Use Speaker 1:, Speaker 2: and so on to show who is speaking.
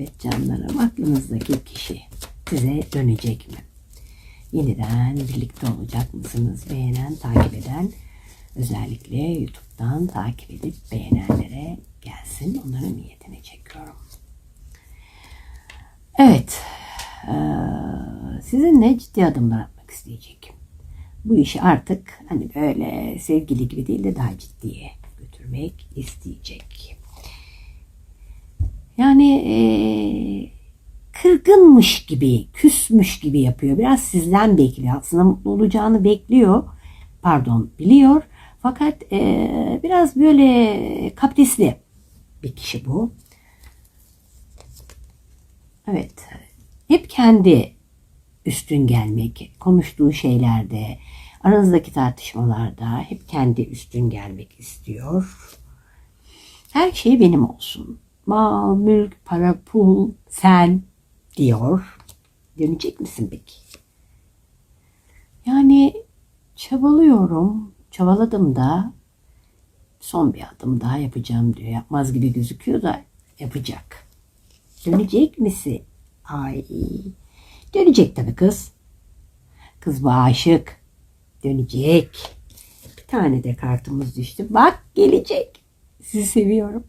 Speaker 1: Evet canlarım aklınızdaki kişi size dönecek mi? Yeniden birlikte olacak mısınız? Beğenen, takip eden özellikle YouTube'dan takip edip beğenenlere gelsin. Onların niyetini çekiyorum. Evet. sizinle ciddi adımlar atmak isteyecek. Bu işi artık hani böyle sevgili gibi değil de daha ciddiye götürmek isteyecek. Yani eee, kırgınmış gibi, küsmüş gibi yapıyor. Biraz sizden bekliyor. Aslında mutlu olacağını bekliyor. Pardon, biliyor. Fakat eee, biraz böyle kaprisli bir kişi bu. Evet. Hep kendi üstün gelmek, konuştuğu şeylerde, aranızdaki tartışmalarda hep kendi üstün gelmek istiyor. Her şey benim olsun. Mal, mülk, para, pul, sen diyor. Dönecek misin peki? Yani çabalıyorum. Çabaladım da son bir adım daha yapacağım diyor. Yapmaz gibi gözüküyor da yapacak. Dönecek misin? Ay. Dönecek tabii kız. Kız bu aşık. Dönecek. Bir tane de kartımız düştü. Bak gelecek. Sizi seviyorum.